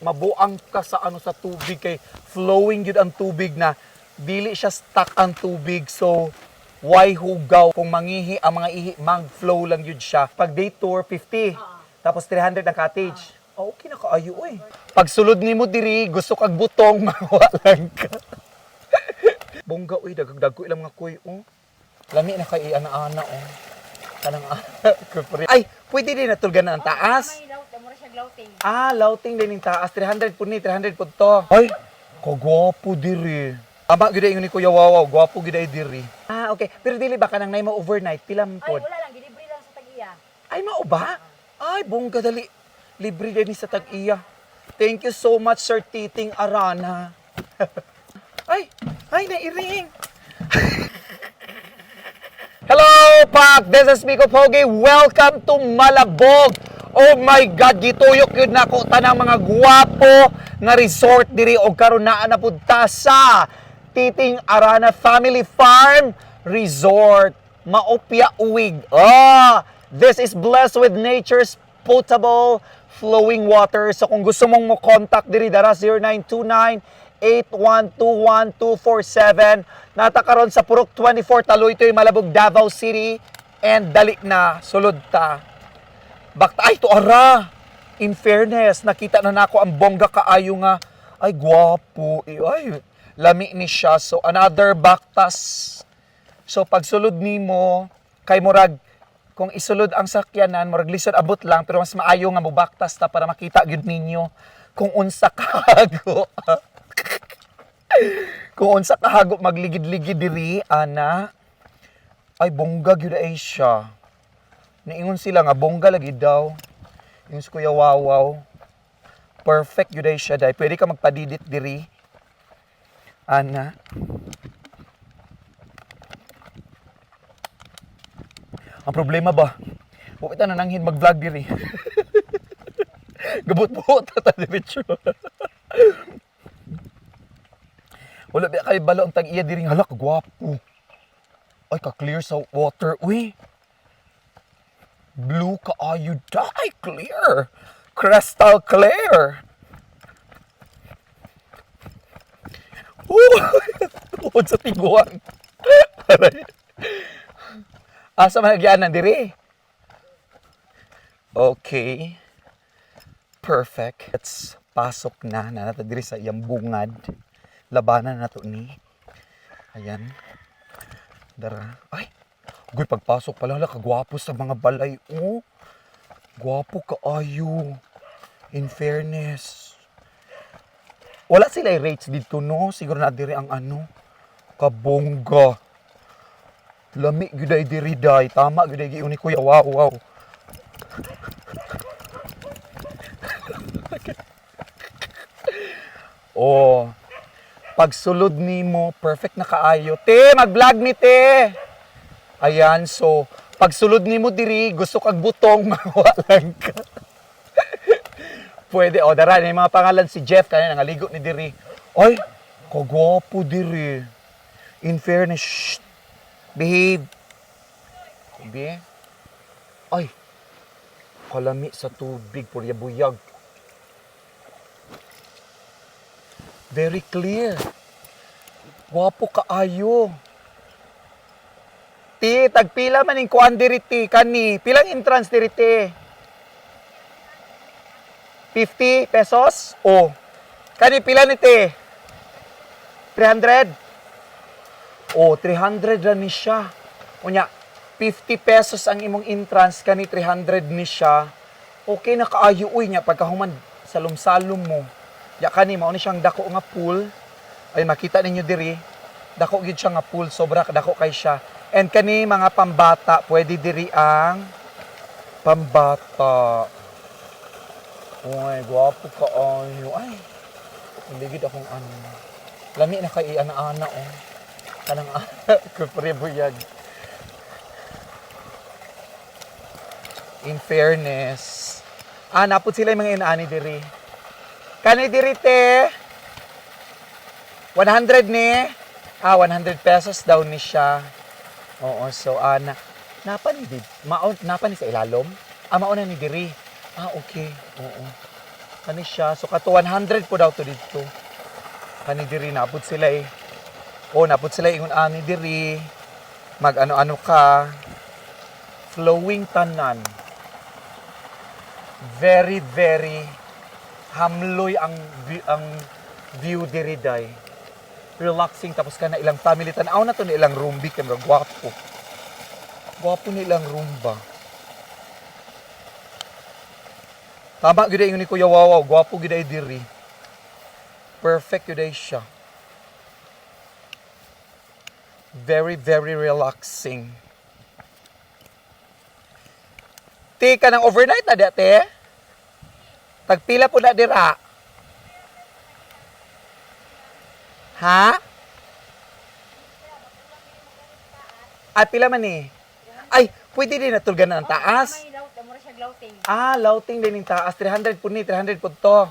mabuang ka sa ano sa tubig kay flowing yun ang tubig na dili siya stuck ang tubig. So why hugaw? Kung mangihi ang mga ihi mag-flow lang yun siya. Pag day tour 50 tapos 300 ang cottage. Oh, okay na kaayo eh. Pag sulod nimo diri gusto kag butong mawalan ka. Bongga uy dagdag ko ilang mga kuy oh. Lami na kay ana-ana oh. Kanang ay pwede din natulgan ang taas May laut, mura siya glauting. Ah, lauting din yung taas. 300 po ni, 300 po to. Ay, kagwapo diri. Ama, gida yung ni Kuya Wawaw, gwapo gida yung diri. Ah, okay. Pero dili ba ka nang mo overnight? Pila mo Ay, po? wala lang, gilibre lang sa tagiya. Ay, mao ba? Ay, bongga dali. Libre din sa tag-iya. Thank you so much, Sir Titing Arana. ay, ay, nairing. Hello, Pak! This is Miko Pogi. Welcome to Malabog. Oh my God, gituyok yun na ko tanang mga guwapo nga resort diri og karon naa na pud ta sa Titing Arana Family Farm Resort. Maopya uwig. Ah, this is blessed with nature's potable flowing water. So kung gusto mong mo contact diri dara 0929 8121247 Nata karon sa Purok 24 Taloytoy Malabog Davao City and dali na sulod ta. Bakta ay to ara. In fairness, nakita na nako ang bongga kaayo nga ay gwapo. Eh, Ay, lami ni siya. So another baktas. So pag sulod nimo kay murag kung isulod ang sakyanan, murag lisod abot lang pero mas maayo nga mobaktas ta para makita gyud ninyo kung unsa kago. kung unsa kahago magligid-ligid diri ana ay bongga gyud ay siya. Niingon sila nga bongga lagi daw. Yung si Kuya Wawaw. Perfect ay siya dai. Pwede ka magpadidit diri. Ana. Ang problema ba? Huwag na nananghin mag-vlog diri. Gabot-buot ta diretso. Wala ba kay balo ang tag-iya diri nga halak gwapo. Ay ka clear sa water uy. Blue ka ayo dai clear. Crystal clear. Oh, tuod sa tiguan. Asa man nagyanan diri? Okay. Perfect. Let's pasok na na nato diri sa iyang bungad. Labanan na to ni. Ayan. Dara. Ay. Guy pagpasok pala la kagwapo sa mga balay. Oh. Gwapo ka ayo. In fairness. Wala sila rates dito no. Siguro na diri ang ano. Kabongga. Lami gyuday diri day. Tama gyuday giuni kuya. Wow, wow. oh. Pagsulod nimo, perfect na kaayo. Te, mag-vlog ni te. Ayan, so pagsulod nimo diri, gusto kag butong mawalan ka. Pwede, o dara, na yung mga pangalan si Jeff, kaya nangaligo ni diri. Ay, kagwapo diri. In fairness, shh, behave. Be? Ay, kalami sa tubig, purya buyag. Very clear. Wapo kaayo. Ti, tagpila man yung kuan diri ti, kani. Pilang entrance diri ti? 50 pesos? O. Kani pila ni ti? 300? O, 300 ra ni siya. Unya, 50 pesos ang imong entrance, kani 300 ni siya. Okay na kaayo uy niya pagkahuman salom-salom mo. Ya kani mao ni siyang dako nga pool. Ay makita ninyo diri. Dako gid siya nga pool, sobra dako kay siya. And kani mga pambata, pwede diri ang pambata. Uy, gwapo ka ayo. Ay, hindi gid akong ano. Lami na kay ana-ana oh. Kanang kupre buyag. In fairness, ah, napod sila yung mga inaani diri. Kani diri te. 100 ni. Ah, 100 pesos daw ni siya. Oo, so ah, na, napa ni did, maon napa ni sa ilalom? Ah, mauna ni diri. Ah, okay. Oo. Kani siya. So kato 100 po daw to dito. Kani diri napod sila eh. O napod sila ingon ani diri. Mag ano-ano ka. Flowing tanan. Very very hamloy ang ang view diri day. Relaxing tapos ka na ilang family tanaw na to ni ilang room bi kay gwapo. Gwapo ni ilang room ba. Tama gyud ni Kuya Wawaw, gwapo gyud diri. Perfect gyud siya. Very very relaxing. Ti ka ng overnight na dati? Tagpila po na dira. Ha? Ay, pila man eh. Ay, pwede din natulgan na ang taas. May. Ah, lauting din yung taas. 300 po ni, 300 po to.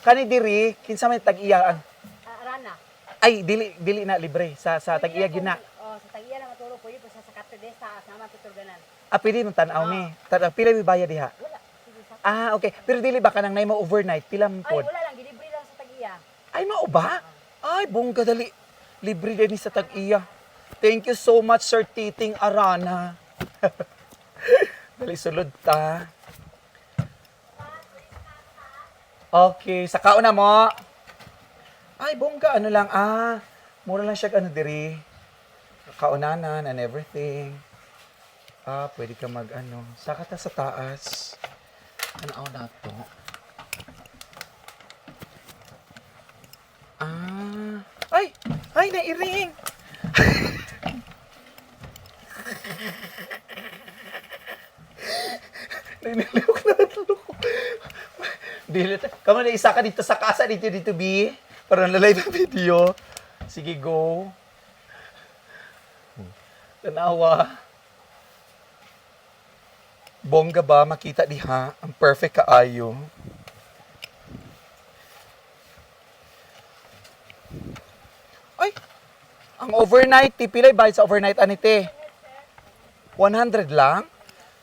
Kani diri, kinsa may tag-iya. ang- Ah, Rana. Ay, dili dili na libre sa sa tag-iya gyud na. Oh, sa tag-iya lang matulog po yun. Sa sa Capital sa naman tutulganan. Ah, pili mo tanaw ni. Tanaw pila mi bayad diha. Wala. Ah, okay. Pero dili ba kanang nay mo overnight pila mo Ay, pod? wala lang. Gilibre lang sa tag-iya. Ay, mao ba? Ay, bongga dali. Libre din sa tag-iya. Thank you so much, Sir Titing Arana. dali sulod ta. Okay, sa kauna mo. Ay, bongga, ano lang, ah. Mura lang siya, ano, diri. Kaunanan and everything. Ah, pwede ka mag, ano, saka ta sa taas. Ano na to? Ah. Ay! Ay, nairing! Nanilok na ito. Dili. Kamu na isa ka dito sa kasa dito dito B. Para nalay na video. Sige, go. Tanawa. Bongga ba makita diha? Ang perfect kaayo. Ang overnight, ti pilay bayad sa overnight anite. 100 lang?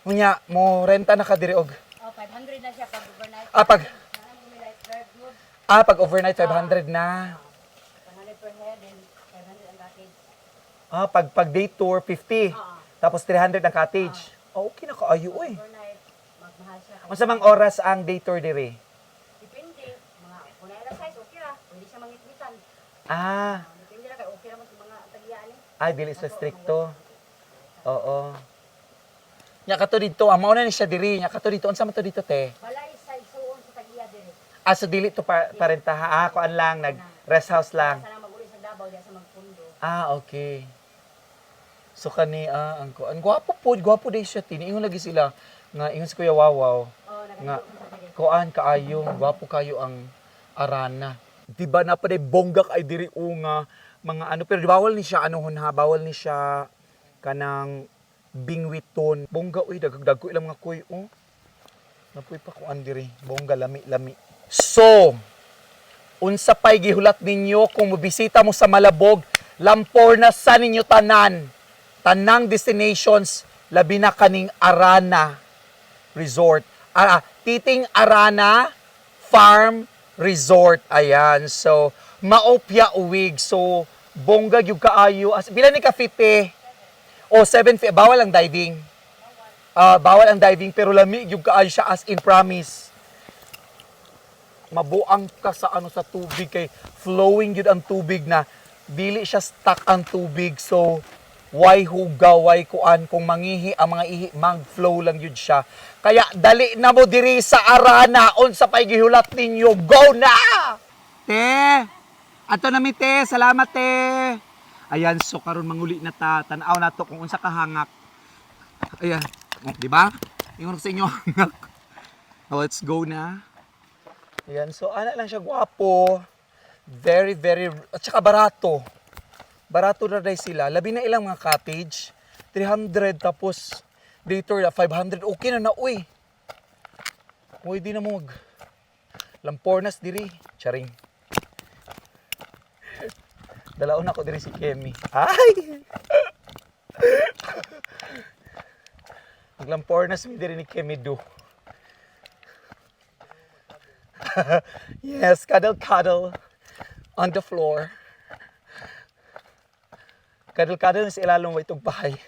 Unya, mo renta na ka diri og. Oh, 500 na siya pag overnight. Ah, pag, mo? ah, pag overnight, 500 na. 100 per head and 500 ang package. Ah, pag, pag day tour, 50. Oo. Tapos 300 ang cottage. Ah, okay na kaayo, uy. Overnight, magmahal siya. Unsa mang oras ang day tour diri? Depende. Mga, na ilang size, okay ra. Pwede siya mangitmitan. Ah, Depende lang kay okay ra mo sa mga tag-iya ni. Ay, dili sa stricto. Oo. Nya kato dito, amo na ni siya diri. Nya kato dito, unsa man to dito, te? Balay sa isuon sa tag-iya dire. Ah, so dili to pa, parentaha. Ah, kuan lang, nag rest house lang. Sana maguli sa Davao diya sa magpundo. Ah, okay. So kani ah ang ko. Ang gwapo po, gwapo day siya tiniingon lagi sila nga ingon si Kuya Wawaw Oh, nga kuan kaayo, gwapo kayo ang arana. Di ba na pa bonggak ay diri o nga mga ano pero bawal ni siya anuhon ha, bawal ni siya kanang bingwiton. Bongga uy dagdag ko ilang mga kuy oh. Napuy pa kuan diri, bongga lami lami. So, unsa pay gihulat ninyo kung mobisita mo sa Malabog, lampor na sa ninyo tanan. Tanang destinations labi na kaning Arana Resort. Ah, Titing Arana Farm Resort. Ayan. So, maopya uwig. So, bongga yung kaayo. As, bilan ni ka 50? O, 7 feet. Bawal ang diving. Ah, bawal ang diving pero lami yung kaayo siya as in promise mabuang ka sa ano sa tubig kay flowing yun ang tubig na dili siya stuck ang tubig so why hugaw why kuan kung mangihi ang mga ihi mag-flow lang yun siya kaya dali na mo diri sa arana unsa pay gihulat ninyo go na te ato na mi te salamat te ayan so karon manguli na ta tan-aw na to kung unsa ka hangak ayan oh, di ba ingon sa inyo hangak Oh, let's go na Ayan, so ana lang siya gwapo. Very, very, at saka barato. Barato na rin sila. Labi na ilang mga cottage. 300 tapos dito na 500. Okay na na, uy. Uy, di na mo mag... Lampornas diri. Charing. Dalaon ako diri si Kemi. Ay! Maglampornas mi diri ni Kemi do. yes, cuddle cuddle on the floor. Cuddle cuddle sa ilalong wa itong bahay.